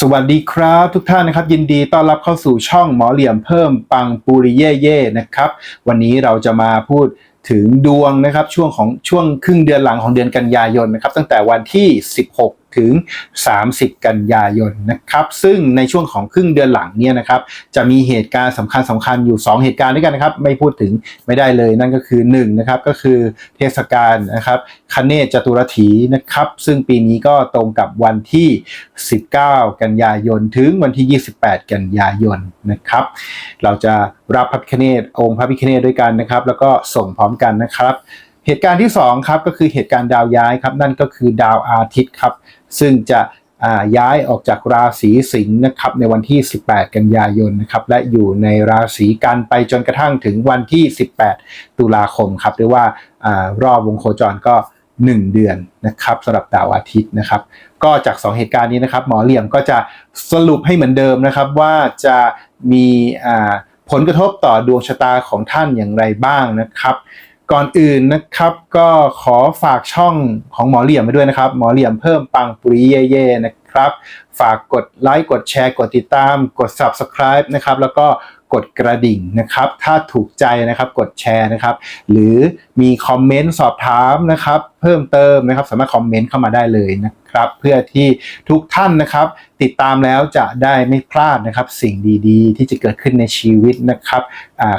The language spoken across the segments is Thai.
สวัสดีครับทุกท่านนะครับ ยินดีต้อนรับเข้าสู่ช่องหมอเหลี่ยมเพิ่มปังปูริเย่เย่นะครับ วันนี้เราจะมาพูดถึงดวงนะครับช่วงของช่วงครึ่งเดือนหลังของเดือนกันยายนนะครับ ตั้งแต่วันที่ 16 ถึง 30 กันยายนนะครับซึ่งในช่วงของครึ่งเดือนหลังเนี่ยนะครับจะมีเหตุการณ์สำคัญสำคัญอยู่ 2 เหตุการณ์ด้วยกันนะครับไม่พูดถึงไม่ได้เลยนั่นก็คือ1นะครับก็คือเทศกาลนะครับคเนศจตุรถีนะครับซึ่งปีนี้ก็ตรงกับวันที่ 19 กันยายนถึงวันที่ 28 กันยายนนะครับเราจะรับพระพิฆเนศองค์พระพิฆเนศด้วยกันนะครับ แล้วก็ส่งพร้อมกันนะครับ เหตุการณ์ที่2ครับก็คือเหตุการณ์ดาวย้ายครับนั่นก็คือดาวอาทิตย์ครับ ซึ่งจะย้ายออกจากราศีสิงห์นะครับในวันที่ 18 กันยายนนะครับและอยู่ในราศีกันไปจนกระทั่งถึงวันที่ 18 ตุลาคมครับเรียกว่าอารอบวงโคจรก็ 1 เดือนนะครับสำหรับดาวอาทิตย์นะครับ ก็จาก 2 เหตุการณ์นี้นะครับ หมอเหลี่ยมก็จะสรุปให้เหมือนเดิมนะครับว่าจะมีผลกระทบต่อดวงชะตาของท่านอย่างไรบ้างนะครับ ก่อนอื่นนะครับก็ขอฝากช่องของหมอเหลี่ยมไปด้วยนะครับ หมอเหลี่ยมเพิ่มปังปุริเย่เย่ๆนะครับ ฝากกดไลค์กดแชร์กดติดตาม กด subscribe นะครับ แล้วก็ กดกระดิ่งนะครับ ถ้าถูกใจนะครับกดแชร์นะครับ หรือมีคอมเมนต์สอบถามนะครับ เพิ่มเติมนะครับ สามารถคอมเมนต์เข้ามาได้เลยนะครับ เพื่อที่ทุกท่านนะครับ ติดตามแล้วจะได้ไม่พลาดนะครับ สิ่งดีๆ ที่จะเกิดขึ้นในชีวิตนะครับ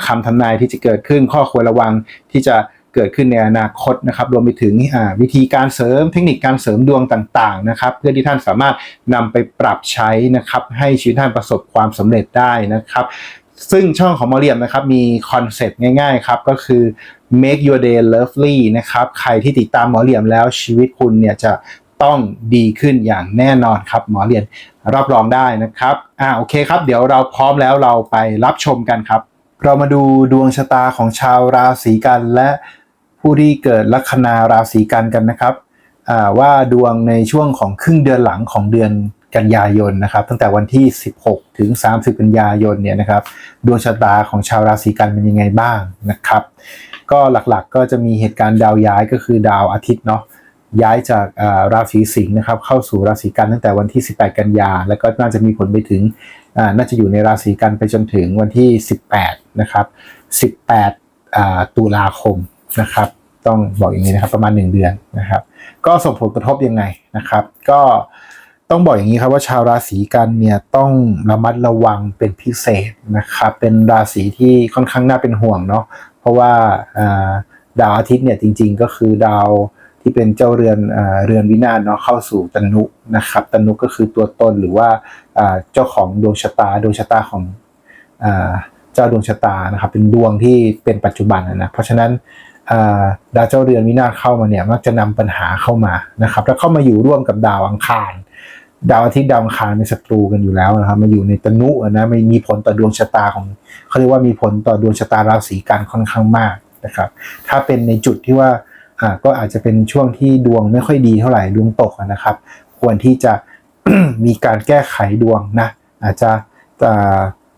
คำทำนายที่จะเกิดขึ้นข้อควรระวังที่จะเกิดขึ้นในอนาคตนะครับรวมไปถึงวิธีการเสริมเทคนิคการเสริมดวงต่างๆนะครับ เพื่อที่ท่านสามารถนำไปปรับใช้นะครับ ให้ชีวิตท่านประสบความสำเร็จได้นะครับ ซึ่งช่องของหมอเหลี่ยมนะครับมีคอนเซ็ปต์ง่ายๆครับก็คือ make your day lovely นะครับใครที่ติดตามหมอเหลี่ยมแล้วชีวิตคุณเนี่ยจะต้องดีขึ้นอย่างแน่นอนครับ หมอเหลี่ยมรับรองได้นะครับอ่าโอเคครับ เดี๋ยวเราพร้อมแล้วเราไปรับชมกันครับ เรามาดูดวงชะตาของชาวราศีกันและผู้ที่เกิดลัคนาราศีกันกันนะครับอ่าว่าดวงในช่วงของครึ่งเดือนหลังของเดือน กันยายนนะครับ ตั้งแต่วันที่ 16 ถึง 30 กันยายนเนี่ยนะครับดวงชะตาของชาวราศีกันเป็นยังไงบ้างนะครับ ก็หลักๆก็จะมีเหตุการณ์ดาวย้ายก็คือดาวอาทิตย์เนาะย้ายจากราศีสิงห์นะครับเข้าสู่ราศีกันตั้งแต่วันที่ 18 กันยา แล้วก็น่าจะมีผลไปถึงน่าจะอยู่ในราศีกันไปจนถึงวันที่ 18 นะครับ 18 ตุลาคมนะครับ ต้องบอกอย่างนี้นะครับประมาณ 1 เดือนนะครับ ก็ส่งผลกระทบยังไงนะครับ ก็ ต้องบอกอย่างนี้ครับว่าชาวราศีกันเนี่ยต้องระมัดระวังเป็นพิเศษนะครับเป็นราศีที่ค่อนข้างน่าเป็นห่วงเนาะเพราะว่าดาวอาทิตย์เนี่ยจริง ๆ ก็คือดาวที่เป็นเจ้าเรือนอเรือนวินาศเนาะเข้าสู่ตนุนะครับตนุก็คือตัวตนหรือว่าเจ้าของดวงชะตาดวงชะตาของเจ้าดวงชะตานะครับเป็นดวงที่เป็นปัจจุบันนะเพราะฉะนั้นดาวเจ้าเรือนวินาศเข้ามาเนี่ยมักจะนำปัญหาเข้ามานะครับแล้วเข้ามาอยู่ร่วมกับดาวอังคาร ดาวอาทิตย์ดาวอังคารเป็นศัตรูกันอยู่แล้วนะครับมาอยู่ในตนุนะไม่มีผลต่อดวงชะตาของเขาเรียกว่ามีผลต่อดวงชะตาราศีกันค่อนข้างมากนะครับ ถ้าเป็นในจุดที่ว่าอ่าก็อาจจะเป็นช่วงที่ดวงไม่ค่อยดีเท่าไหร่ดวงตกนะครับ ควรที่จะมีการแก้ไขดวงนะอาจจะ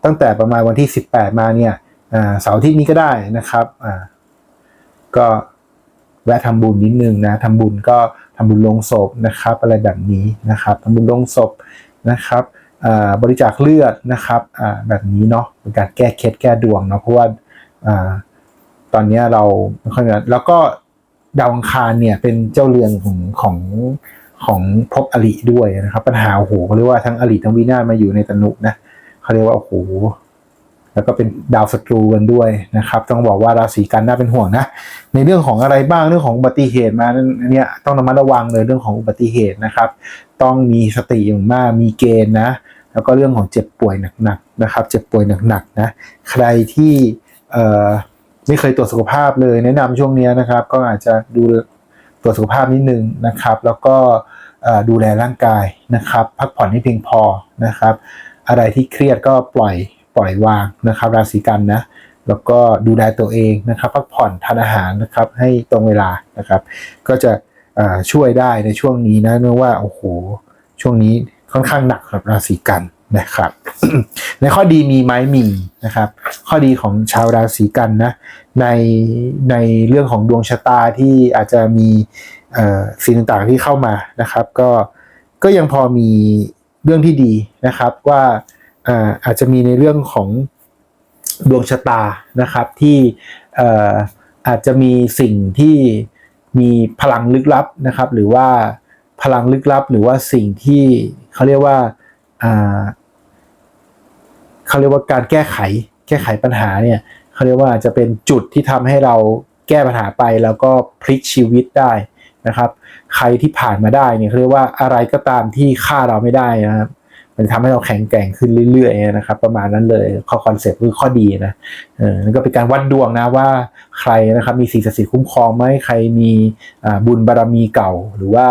ตั้งแต่ประมาณวันที่ 18 มาเนี่ยเสาร์ทิตย์นี้ก็ได้นะครับก็แวะทำบุญนิดนึงนะทำบุญก็ ทำบุญลงศพนะครับ อะไรแบบนี้นะครับทำบุญลงศพนะครับบริจาคเลือดนะครับแบบนี้เนาะเป็นการแก้เคล็ดแก้ดวงเนาะเพราะว่าตอนนี้เราไม่ค่อยมีแล้วก็ดาวอังคารเนี่ยเป็นเจ้าเรือนของของของภพอริด้วยนะครับ ปัญหาโอ้โหเขาเรียกว่าทั้งอริทั้งวินาศมาอยู่ในตนุนะเขาเรียกว่าโอ้โห แล้วก็เป็นดาวศัตรูกันด้วยนะครับ ต้องบอกว่าราศีกันน่าเป็นห่วงนะ ในเรื่องของอะไรบ้างเรื่องของอุบัติเหตุมาเนี่ยต้องระมัดระวังเลยเรื่องของอุบัติเหตุนะครับ ต้องมีสติอย่างมากมีเกณฑ์นะ แล้วก็เรื่องของเจ็บป่วยหนักๆนะครับ เจ็บป่วยหนักๆนะ ใครที่ไม่เคยตรวจสุขภาพเลย แนะนำช่วงนี้นะครับ ก็อาจจะดูตรวจสุขภาพนิดนึงนะครับ แล้วก็ดูแลร่างกายนะครับ พักผ่อนให้เพียงพอนะครับ อะไรที่เครียดก็ปล่อย ปล่อยวางนะครับราศีกันนะแล้วก็ดูแลตัวเองนะครับพักผ่อนทานอาหารนะครับให้ตรงเวลานะครับ ก็จะช่วยได้ในช่วงนี้นะเนื่องว่าโอ้โหช่วงนี้ค่อนข้างหนักครับราศีกันนะครับ ในข้อดีมีไหมมีนะครับ ข้อดีของชาวราศีกันนะในในเรื่องของดวงชะตาที่อาจจะมีสิ่งต่างๆที่เข้ามานะครับ ก็ก็ยังพอมีเรื่องที่ดีนะครับว่า อาอาจจะมีในเรื่องของดวงชะตานะครับที่เอ่อาจจะมีสิ่งที่มีพลังลึกลับนะครับ หรือว่าพลังลึกลับ หรือว่าสิ่งที่เขาเรียกว่าาเขาเรียกว่าการแก้ไข แก้ไขปัญหาเนี่ยเขาเรียกว่าอาจจะเป็นจุดที่ทำให้เราแก้ปัญหาไปแล้วก็พลิกชีวิตได้นะครับ ใครที่ผ่านมาได้เนี่ยเขาเรียกว่าอะไรก็ตามที่ฆ่าเราไม่ได้นะครับ มันทำให้เราแข็งแกร่งขึ้นเรื่อยๆนะครับ ประมาณนั้นเลยข้อคอนเซ็ปต์คือข้อดีนะเออแล้วก็เป็นการวัดดวงนะว่าใครนะครับมีสิ่งศักดิ์สิทธิ์คุ้มครองไหมใครมีอ่าบุญบารมีเก่าหรือว่า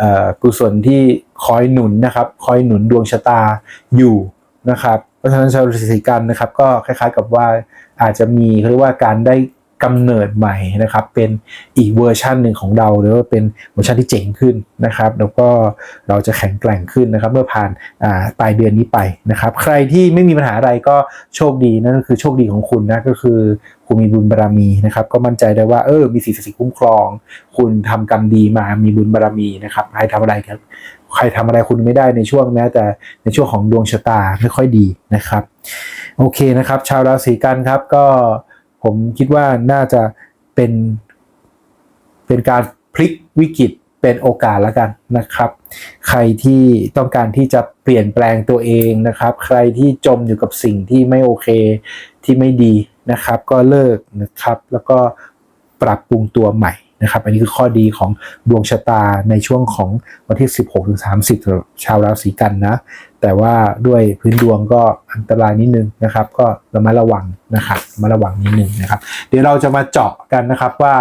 อ่อกุศลที่คอยหนุนนะครับ คอยหนุนดวงชะตาอยู่นะครับเพราะฉะนั้นชาวราศีกันนะครับ ก็คล้ายๆกับว่าอาจจะมีเขาเรียกว่าการได้ กำเนิดใหม่นะครับ เป็นอีกเวอร์ชันหนึ่งของเราหรือว่าเป็นเวอร์ชันที่เจ๋งขึ้นนะครับ แล้วก็เราจะแข็งแกร่งขึ้นนะครับ เมื่อผ่านอ่าปลายเดือนนี้ไปนะครับ ใครที่ไม่มีปัญหาอะไรก็โชคดีนั่นก็คือโชคดีของคุณนะก็คือคุณมีบุญบารรมีนะครับ ก็มั่นใจได้ว่าเออมีสิ่งศักดิ์สิทธิ์คุ้มครอง คุณทำกรรมดีมามีบุญบารรมีนะครับใครทำอะไรครับใครทำอะไรคุณไม่ได้ในช่วงแม้แต่ในช่วงของดวงชะตาไม่ค่อยดีนะครับ โอเคนะครับ ชาวราศีกันครับก็ ผมคิดว่าน่าจะเป็น เป็นการพลิกวิกฤตเป็นโอกาสแล้วกันนะครับ ใครที่ต้องการที่จะเปลี่ยนแปลงตัวเองนะครับ ใครที่จมอยู่กับสิ่งที่ไม่โอเคที่ไม่ดีนะครับ ก็เลิกนะครับ แล้วก็ปรับปรุงตัวใหม่นะครับ อันนี้คือข้อดีของดวงชะตาในช่วงของวันที่ 16ถึง30สำหรับชาวราศีกันนะ แต่ว่าด้วยพื้นดวงก็อันตรายนิดนึงนะครับ ก็ระมัดระวังนะครับระมัดระวังนิดนึงนะครับ เดี๋ยวเราจะมาเจาะกันนะครับว่า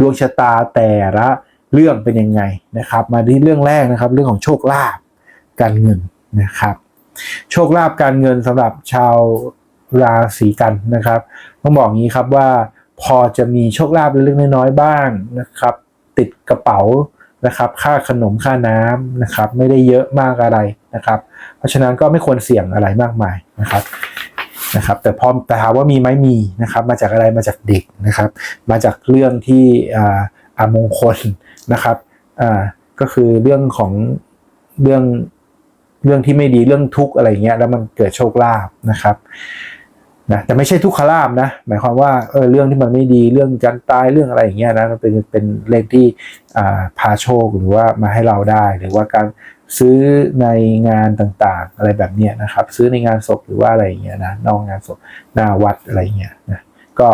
ดวงชะตาแต่ละเรื่องเป็นยังไงนะครับ มาที่เรื่องแรกนะครับ เรื่องของโชคลาภการเงินนะครับ โชคลาภการเงินสำหรับชาวราศีกันนะครับ ต้องบอกงี้ครับว่าพอจะมีโชคลาภเล็กน้อยบ้างนะครับ ติดกระเป๋านะครับ ค่าขนมค่าน้ำนะครับ ไม่ได้เยอะมากอะไร นะครับ เพราะฉะนั้นก็ไม่ควรเสี่ยงอะไรมากมายนะครับนะครับ แต่พอแต่ถามว่ามีไหมมีนะครับ มาจากอะไรมาจากเด็กนะครับ มาจากเรื่องที่อ่าอมงคลนะครับอ่าก็คือเรื่องของเรื่องเรื่องที่ไม่ดีเรื่องทุกข์อะไรเงี้ยแล้วมันเกิดโชคลาภนะครับนะแต่ไม่ใช่ทุกขลาภนะ หมายความว่าเออเรื่องที่มันไม่ดีเรื่องการตายเรื่องอะไรอย่างเงี้ยนะมันเป็นเป็นเลขที่อ่าพาโชคหรือว่ามาให้เราได้ หรือว่าการ ซื้อในงานต่างๆ อะไรแบบเนี้ยนะครับ ซื้อในงานศพหรือว่าอะไรอย่างเงี้ยนะนอกงานศพหน้าวัดอะไรเงี้ยนะก็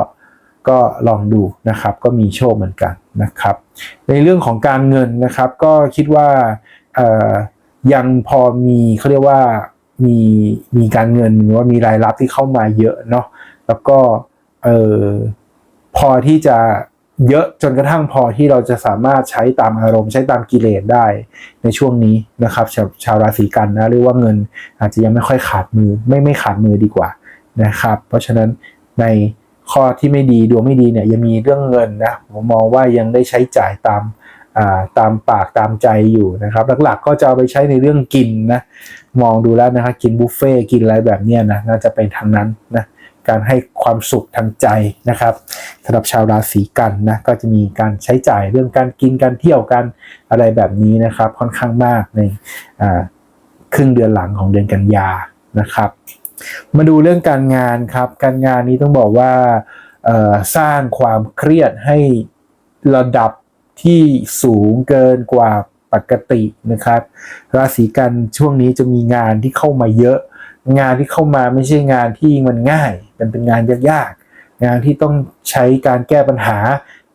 ก็ลองดูนะครับ ก็มีโชคเหมือนกันนะครับ ในเรื่องของการเงินนะครับ ก็คิดว่าเอ่อยังพอมีเขาเรียกว่ามีมีการเงินหรือว่ามีรายรับที่เข้ามาเยอะเนาะแล้วก็เออพอที่จะ เยอะจนกระทั่งพอที่เราจะสามารถใช้ตามอารมณ์ใช้ตามกิเลสได้ในช่วงนี้นะครับชาวชาวราศีกันนะเรียกว่าเงินอาจจะยังไม่ค่อยขาดมือไม่ไม่ขาดมือดีกว่านะครับ เพราะฉะนั้นในข้อที่ไม่ดีดวงไม่ดีเนี่ยยังมีเรื่องเงินนะผมมองว่ายังได้ใช้จ่ายตามตามปากตามใจอยู่นะครับ หลักๆก็จะเอาไปใช้ในเรื่องกินนะมองดูแล้วนะครับกินบุฟเฟ่กินอะไรแบบนี้นะน่าจะเป็นทางนั้นนะ การให้ความสุขทางใจนะครับสำหรับชาวราศีกันนะก็จะมีการใช้จ่ายเรื่องการกินการเที่ยวกันอะไรแบบนี้นะครับ ค่อนข้างมากในครึ่งเดือนหลังของเดือนกันยานะครับ มาดูเรื่องการงานครับ การงานนี้ต้องบอกว่าสร้างความเครียดให้ระดับที่สูงเกินกว่าปกตินะครับ ราศีกันช่วงนี้จะมีงานที่เข้ามาเยอะ งานที่เข้ามาไม่ใช่งานที่มันง่ายมันเป็นงานยากๆ งานที่ต้องใช้การแก้ปัญหา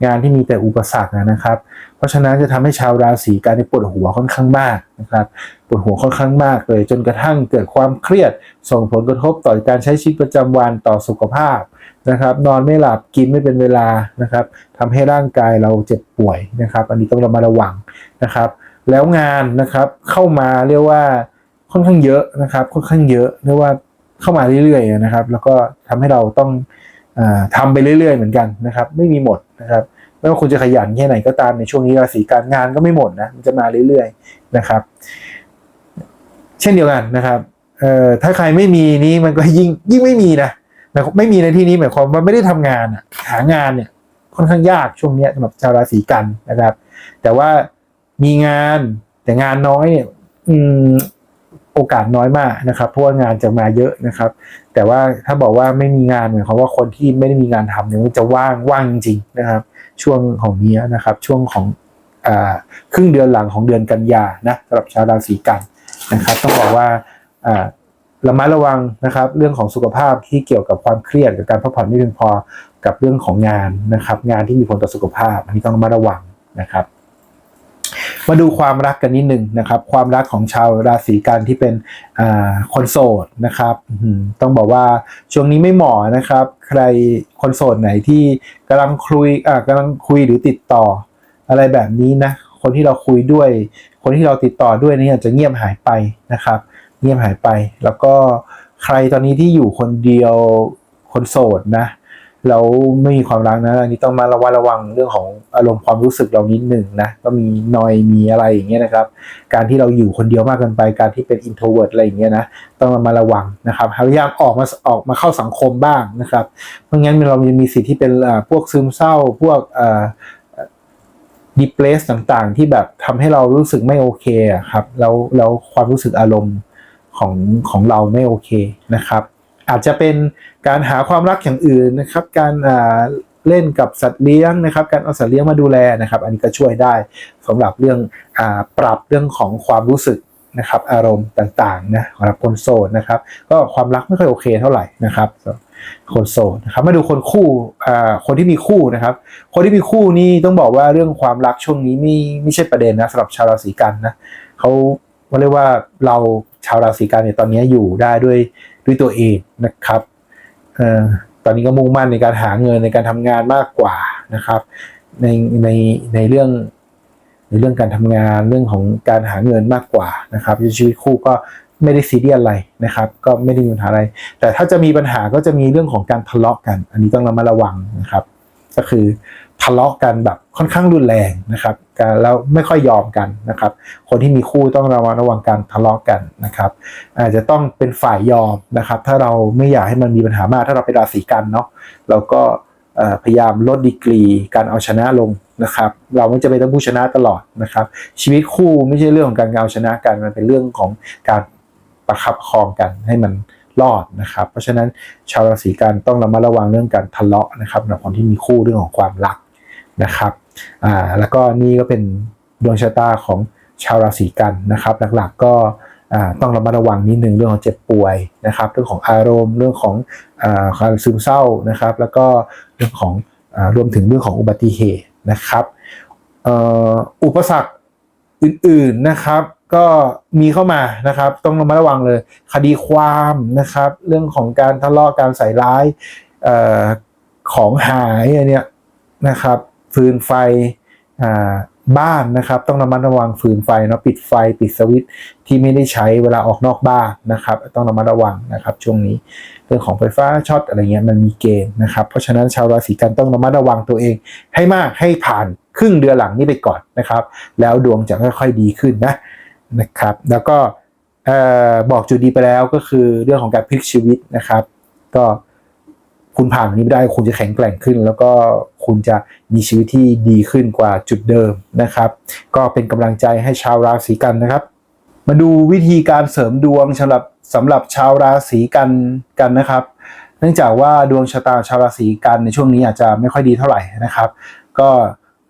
งานที่มีแต่อุปสรรคนะครับ เพราะฉะนั้นจะทำให้ชาวราศีกันปวดหัวค่อนข้างมากนะครับปวดหัวค่อนข้างมากเลย จนกระทั่งเกิดความเครียด ส่งผลกระทบต่อการใช้ชีวิตประจำวันต่อสุขภาพนะครับ นอนไม่หลับกินไม่เป็นเวลานะครับทำให้ร่างกายเราเจ็บป่วยนะครับ อันนี้ต้องระมัดระวังนะครับ แล้วงานนะครับเข้ามาเรียกว่า ค่อนข้างเยอะนะครับ ค่อนข้างเยอะเรียกว่าเข้ามาเรื่อยๆนะครับ แล้วก็ทำให้เราต้องอาทำไปเรื่อยๆเหมือนกันนะครับ ไม่มีหมดนะครับไม่ว่าคุณจะขยันแค่ไหนก็ตามในช่วงนี้ราศีการงานก็ไม่หมดนะมันจะมาเรื่อยๆนะครับ เช่นเดียวกันนะครับเอ่อถ้าใครไม่มีนี้มันก็ยิ่งยิ่งไม่มีนะไม่มีในที่นี้หมายความว่าไม่ได้ทำงานอะหางานเนี่ยค่อนข้างยากช่วงนี้สำหรับชาวราศีกันนะครับ แต่ว่ามีงานแต่งานน้อยเนี่ย อืม โอกาสน้อยมากนะครับ เพราะว่างานจะมาเยอะนะครับ แต่ว่าถ้าบอกว่าไม่มีงานหมายความว่าคนที่ไม่ได้มีงานทำเนี่ยจะว่างว่างจริงนะครับ ช่วงของนี้นะครับ ช่วงของอครึ่งเดือนหลังของเดือนกันยานะสำหรับชาวราศีกันนะครับ ต้องบอกว่าอ่าระมัดระวังนะครับ เรื่องของสุขภาพที่เกี่ยวกับความเครียดกับการพักผ่อนไม่เพียงพอกับเรื่องของงานนะครับ งานที่มีผลต่อสุขภาพอันนี้ต้องระมัดระวังนะครับ มาดูความรักกันนิดหนึ่งนะครับ ความรักของชาวราศีกันที่เป็นคนโสดนะครับต้องบอกว่าช่วงนี้ไม่เหมาะนะครับ ใครคนโสดไหนที่กำลังคุยอ่ากำลังคุยหรือติดต่อ อะไรแบบนี้นะคนที่เราคุยด้วย คนที่เราติดต่อด้วยนี่อาจจะเงียบหายไปนะครับ เงียบหายไป แล้วก็ใครตอนนี้ที่อยู่คนเดียวคนโสดนะ แล้วไม่มีความรักนะอันนี้ต้องมาระวัดระวังเรื่องของอารมณ์ความรู้สึกเรานิดหนึ่งนะก็มีนอยมีอะไรอย่างเงี้ยนะครับ การที่เราอยู่คนเดียวมากเกินไป การที่เป็น introvert อะไรอย่างเงี้ยนะต้องมาระวังนะครับพยายามออกมาออกมาเข้าสังคมบ้างนะครับเพราะงั้นเราจะมีสิทธิ์ที่เป็นพวกซึมเศร้าพวกอ่าดีเพรสต่างๆ ที่แบบทำให้เรารู้สึกไม่โอเคครับแล้วแล้วความรู้สึกอารมณ์ของของเราไม่โอเคนะครับ อาจจะเป็นการหาความรักอย่างอื่นนะครับ การเล่นกับสัตว์เลี้ยงนะครับ การเอาสัตว์เลี้ยงมาดูแลนะครับ อันนี้ก็ช่วยได้สำหรับเรื่องอปรับเรื่องของความรู้สึกนะครับ อารมณ์ต่างๆนะสำหรับคนโสดนะครับ ก็ความรักไม่ค่อยโอเคเท่าไหร่นะครับคนโสดนะครับมาดูคนคู่อ่าคนที่มีคู่นะครับ คนที่มีคู่นี่ต้องบอกว่าเรื่องความรักช่วงนี้ไม่ไม่ใช่ประเด็นนะสำหรับชาวราศีกันนะเขาเขาเรียกว่าเราชาวราศีกันเนี่ยตอนนี้อยู่ได้ด้วย ด้วยตัวเองนะครับออตอนนี้ก็มุ่งมั่นในการหาเงินในการทำงานมากกว่านะครับ ในในในเรื่องในเรื่องการทำงานเรื่องของการหาเงินมากกว่านะครับชีวิตคู่ก็ไม่ได้ซีเรียสอะไรนะครับ ก็ไม่ได้มีปัญหาอะไร แต่ถ้าจะมีปัญหาก็จะมีเรื่องของการทะเลาะกัน อันนี้ต้องระมัดระวังนะครับ ก็คือทะเลาะกันแบบ ค่อนข้างรุนแรงนะครับแล้วไม่ค่อยยอมกันนะครับ คนที่มีคู่ต้องระวังระวังการทะเลาะกันนะครับ อาจจะต้องเป็นฝ่ายยอมนะครับ ถ้าเราไม่อยากให้มันมีปัญหามาก ถ้าเราเป็นราศีกันเนาะเราก็พยายามลดดีกรีการเอาชนะลงนะครับ เราไม่จะเป็นต้องผู้ชนะตลอดนะครับ ชีวิตคู่ไม่ใช่เรื่องของการเอาชนะกัน มันเป็นเรื่องของการประคับประคองกันให้มันรอดนะครับ เพราะฉะนั้นชาวราศีกันต้องระมัดระวังเรื่องการทะเลาะนะครับสำหรับคนที่มีคู่เรื่องของความรักนะครับ อ่าแล้วก็นี่ก็เป็นดวงชะตาของชาวราศีกันนะครับ หลักๆก็อ่าต้องระมัดระวังนิดนึงเรื่องของเจ็บป่วยนะครับ เรื่องของอารมณ์เรื่องของอ่าความซึมเศร้านะครับ แล้วก็เรื่องของอ่ารวมถึงเรื่องของอุบัติเหตุนะครับเอ่ออุปสรรคอื่นๆนะครับก็มีเข้ามานะครับ ต้องระมัดระวังเลย คดีความนะครับ เรื่องของการทะเลาะการใส่ร้ายอ่อของหายอันเนี้ยนะครับ ฟืนไฟบ้านนะครับ ต้องระมัดระวังฟืนไฟเนาะปิดไฟปิดสวิตที่ไม่ได้ใช้เวลาออกนอกบ้านนะครับ ต้องระมัดระวังนะครับ ช่วงนี้เรื่องของไฟฟ้าช็อตอะไรเงี้ยมันมีเกณฑ์นะครับ เพราะฉะนั้นชาวราศีกันต้องระมัดระวังตัวเอง ให้มากให้ผ่านครึ่งเดือนหลังนี้ไปก่อนนะครับ แล้วดวงจะค่อยๆดีขึ้นนะนะครับ แล้วก็บอกจุดดีไปแล้วก็คือเรื่องของการพลิกชีวิตนะครับ ก็ คุณผ่านนี้ไได้คุณจะแข็งแกร่งขึ้น แล้วก็คุณจะมีชีวิตที่ดีขึ้นกว่าจุดเดิมนะครับ ก็เป็นกำลังใจให้ชาวราศีกันนะครับ มาดูวิธีการเสริมดวงสำหรับสำหรับชาวราศีกันกันนะครับ เนื่องจากว่าดวงชะตาชาวราศีกันในช่วงนี้อาจจะไม่ค่อยดีเท่าไหร่นะครับ ก็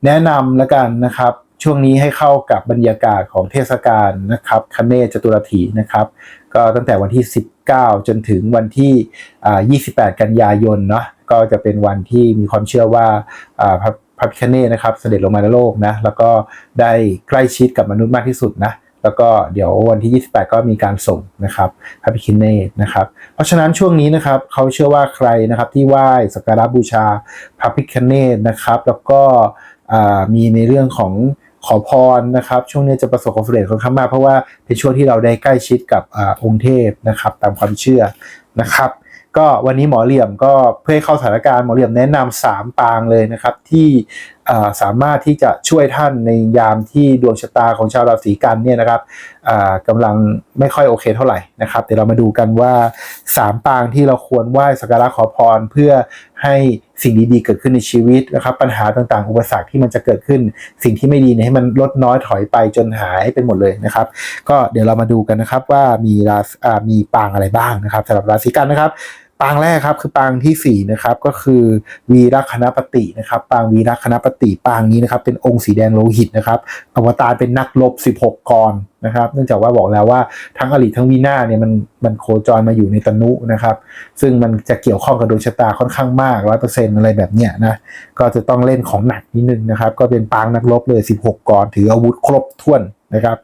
แนะนำแล้วกันนะครับ ช่วงนี้ให้เข้ากับบรรยากาศของเทศกาลนะครับคเนจตุรถีนะครับ ก็ตั้งแต่วันที่ 19 จนถึงวันที่ 28 กันยายนเนาะก็จะเป็นวันที่มีความเชื่อว่าพระพระพิฆเนศนะครับเสด็จลงมาในโลกนะแล้วก็ได้ใกล้ชิดกับมนุษย์มากที่สุดนะแล้วก็เดี๋ยววันที่ 28 ก็มีการส่งนะครับพระพิฆเนศนะครับ เพราะฉะนั้นช่วงนี้นะครับเขาเชื่อว่าใครนะครับที่ไหว้สักการะบูชาพระพิฆเนศนะครับ แล้วก็มีในเรื่องของ ขอพรนะครับ ช่วงนี้จะประสบความสำเร็จค่อนข้างมากเพราะว่าเป็นช่วงที่เราได้ใกล้ชิดกับอองค์เทพนะครับ ตามความเชื่อนะครับ ก็วันนี้หมอเหลี่ยมก็เพื่อเข้าสถานการณ์หมอเหลี่ยมแนะนำสามปางเลยนะครับที่ สามารถที่จะช่วยท่านในยามที่ดวงชะตาของชาวราศีกันเนี่ยนะครับกำลังไม่ค่อยโอเคเท่าไหร่นะครับเดี๋ยวเรามาดูกันว่าสามปางที่เราควรไหว้สักการะขอพรเพื่อให้สิ่งดีๆเกิดขึ้นในชีวิตนะครับ ปัญหาต่างๆ อุปสรรคที่มันจะเกิดขึ้น สิ่งที่ไม่ดีเนี่ยให้มันลดน้อยถอยไปจนหายไปหมดเลยนะครับ ก็เดี๋ยวเรามาดูกันนะครับว่ามีราศอ่ามีปางอะไรบ้างนะครับสำหรับราศีกันนะครับ ปางแรกครับคือปางที่สี่นะครับ ก็คือวีรคณปฏินะครับ ปางวีรคณปฏิปางนี้นะครับเป็นองค์สีแดงโลหิตนะครับอวตารเป็นนักรบ16 กรนะครับ เนื่องจากว่าบอกแล้วว่าทั้งอริทั้งวีนาเนี่ยมันมันโคจรมาอยู่ในตนุนะครับ ซึ่งมันจะเกี่ยวข้องกับดวงชะตาค่อนข้างมากร้อยเปอร์เซ็นต์อะไรแบบเนี้ยนะก็จะต้องเล่นของหนักนิดนึงนะครับ ก็เป็นปางนักรบเลย 16 กรถืออาวุธครบถ้วนนะครับ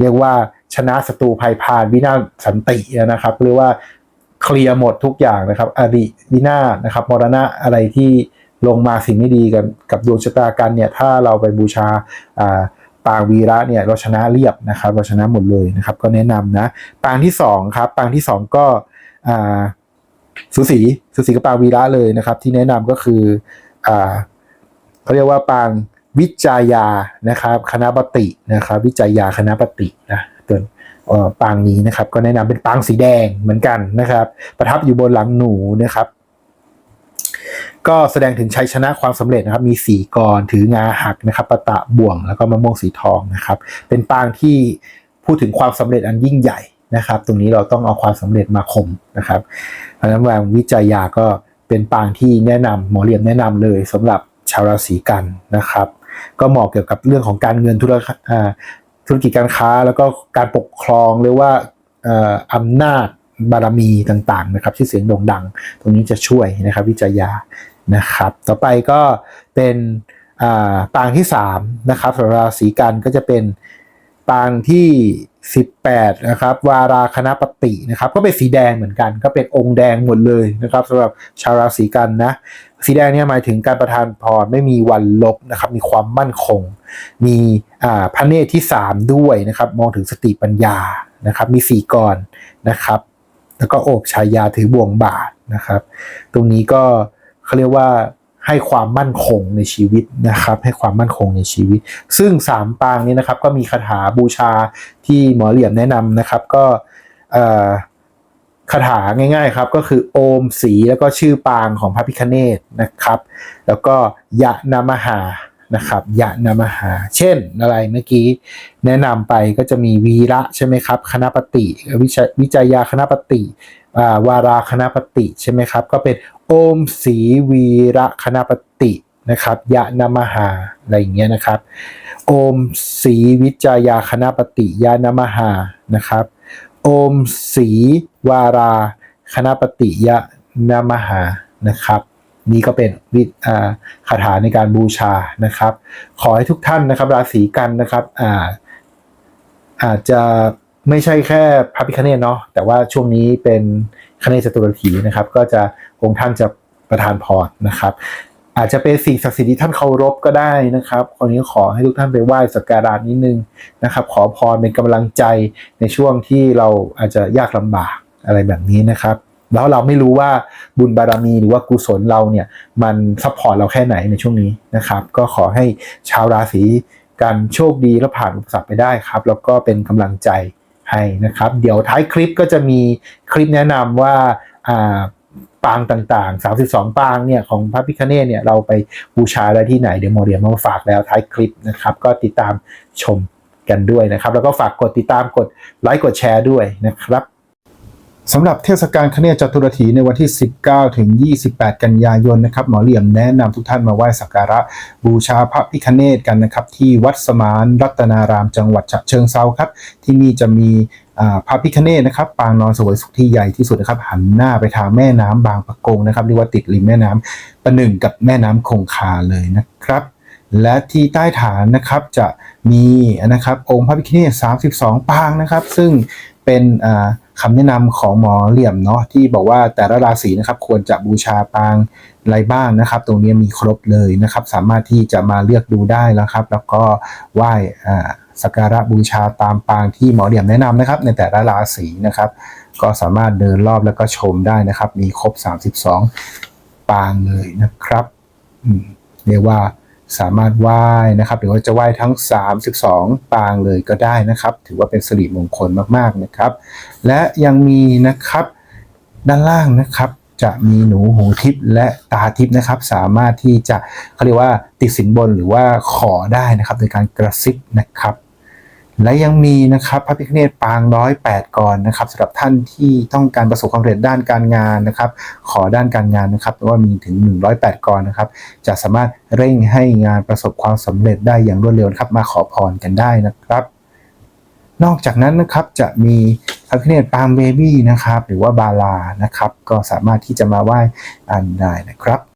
เรียกว่าชนะศัตรูภัยพานวินาศสันตินะครับเรียกว่า เคลียร์หมดทุกอย่างนะครับอดีวินาศนะครับมรณะอะไรที่ลงมาสิ่งไม่ดีกันกับดวงชะตากันเนี่ยถ้าเราไปบูชาปางวีระเนี่ยเราชนะเรียบนะครับเราชนะหมดเลยนะครับ ก็แนะนำนะปางที่สองครับปางที่สองก็สุสีสุสีกับปางวีระเลยนะครับ ที่แนะนำก็คืออเขาเรียกว่าปางวิจายานะครับ คณะปฏินะครับ วิจายาคณะปฏินะตัวเอ่อ ปางนี้นะครับ ก็แนะนำเป็นปางสีแดงเหมือนกันนะครับ ประทับอยู่บนหลังหนูนะครับ ก็แสดงถึงชัยชนะความสำเร็จนะครับ มีสีกรถืองาหักนะครับ ประตะบ่วงแล้วก็มะม่วงสีทองนะครับ เป็นปางที่พูดถึงความสำเร็จอันยิ่งใหญ่นะครับ ตรงนี้เราต้องเอาความสำเร็จมาข่มนะครับเพราะฉะนั้นวางวิจัยยาก็เป็นปางที่แนะนำหมอเรียมแนะนำเลยสำหรับชาวราศีกันนะครับ ก็เหมาะเกี่ยวกับเรื่องของการเงินธุร ธุรกิจการค้าแล้วก็การปกครองหรือว่าอำนาจบารมีต่างๆนะครับที่เสียงโด่งดัง ตรงนี้จะช่วยนะครับวิจัยยานะครับ ต่อไปก็เป็นอ่าปางที่3นะครับสำหรับราศีกันก็จะเป็นปางที่ 18 นะครับวาราคณปฏินะครับก็เป็นสีแดงเหมือนกัน ก็เป็นองค์แดงหมดเลยนะครับสำหรับชาวราศีกันนะสีแดงเนี่ยหมายถึงการประทานพรไม่มีวันลบนะครับมีความมั่นคง มีอ่าพระเนตรที่ 3 ด้วยนะครับมองถึงสติปัญญานะครับมีสีกรนะครับ แล้วก็โอบชายาถือบ่วงบาทนะครับ ตรงนี้ก็เขาเรียกว่า ให้ความมั่นคงในชีวิตนะครับ ให้ความมั่นคงในชีวิต ซึ่งสามปางนี้นะครับก็มีคาถาบูชาที่หมอเหลี่ยมแนะนำนะครับก็เอ่อคาถาง่ายๆครับก็คือโอมสีแล้วก็ชื่อปางของพระพิคเนตนะครับ แล้วก็ยะนามหานะครับยะนามหา เช่นอะไรเมื่อกี้แนะนำไปก็จะมีวีระใช่ไหมครับคณะปฏิวิชวิจายยาคณะปฏิวาราคณะปฏิใช่ไหมครับ ก็เป็น อมสีวีระคณปฏินะครับยะนามหาอะไรอย่างเงี้ยนะครับ โอมสีวิจายาคณปฏิยานามหานะครับ โอมสีวาราคณปฏิยะนามหานะครับ นี่ก็เป็นวิอ่าคาถาในการบูชานะครับ ขอให้ทุกท่านนะครับ ราศีกันนะครับอ่าอาจจะไม่ใช่แค่พระพิคเนตเนาะแต่ว่าช่วงนี้เป็นคเนศจตุรถีนะครับ ก็จะ องค์ท่านจะประทานพรนะครับ อาจจะเป็นสิ่งศักดิ์สิทธิ์ที่ท่านเคารพก็ได้นะครับคนนี้ขอให้ทุกท่านไปไหว้สักการะนิดนึงนะครับ ขอพรเป็นกำลังใจในช่วงที่เราอาจจะยากลำบากอะไรแบบนี้นะครับแล้วเราไม่รู้ว่าบุญบารมีหรือว่ากุศลเราเนี่ยมันซัพพอร์ตเราแค่ไหนในช่วงนี้นะครับ ก็ขอให้ชาวราศีกันโชคดีและผ่านอุปสรรคไปได้ครับ แล้วก็เป็นกำลังใจให้นะครับ เดี๋ยวท้ายคลิปก็จะมีคลิปแนะนำว่าอ่า ปางต่างๆ 32 ปางเนี่ยของพระพิคเนตเนี่ยเราไปบูชาได้ที่ไหนเดี๋ยวโมเรียมาฝากแล้วท้ายคลิปนะครับ ก็ติดตามชมกันด้วยนะครับ แล้วก็ฝากกดติดตามกดไลค์กดแชร์ด้วยนะครับ สำหรับเทศกาลคเนศจตุรถีในวันที่ 19 ถึง 28 กันยายนนะครับหมอเหลี่ยมแนะนำทุกท่านมาไหว้สักการะบูชาพระพิคเนศกันนะครับ ที่วัดสมานรัตนารามจังหวัดฉะเชิงเซาครับ ที่นี่จะมีพระพิคเนศนะครับ ปางนอนสวยสุขที่ใหญ่ที่สุดนะครับ หันหน้าไปทางแม่น้ำบางปะกงนะครับเรียกว่าติดริมแม่น้ำประหนึ่งกับแม่น้ำคงคาเลยนะครับและที่ใต้ฐานนะครับจะมีนะครับองค์พระพิฆเนศ32 ปางนะครับ ซึ่งเป็นอ่า คำแนะนำของหมอเหลี่ยมเนาะที่บอกว่าแต่ละราศีนะครับควรจะบูชาปางอะไรบ้างนะครับ ตรงนี้มีครบเลยนะครับ สามารถที่จะมาเลือกดูได้แล้วครับ แล้วก็ไหว้สักการะบูชาตามปางที่หมอเหลี่ยมแนะนำนะครับ ในแต่ละราศีนะครับ ก็สามารถเดินรอบแล้วก็ชมได้นะครับ มีครบ 32 ปางเลยนะครับเรียกว่า สามารถไหว้นะครับ หรือว่าจะไหว้ทั้ง 32 ปางเลยก็ได้นะครับ ถือว่าเป็นสิริมงคลมากๆนะครับ และยังมีนะครับด้านล่างนะครับจะมีหนูหูทิพย์และตาทิพย์นะครับ สามารถที่จะเขาเรียกว่าติดสินบนหรือว่าขอได้นะครับ โดยการกระซิบนะครับ และยังมีนะครับพระพิฆเนศปางร้อยแปดกรนะครับสำหรับท่านที่ต้องการประสบความสำเร็จด้านการงานนะครับ ขอด้านการงานนะครับว่ามีถึง 108กรนะครับ จะสามารถเร่งให้งานประสบความสำเร็จได้อย่างรวดเร็วครับ มาขอพรกันได้นะครับ นอกจากนั้นนะครับจะมีพระพิฆเนศปางเบบี้นะครับ หรือว่าบาลานะครับ ก็สามารถที่จะมาไหว้อันได้นะครับ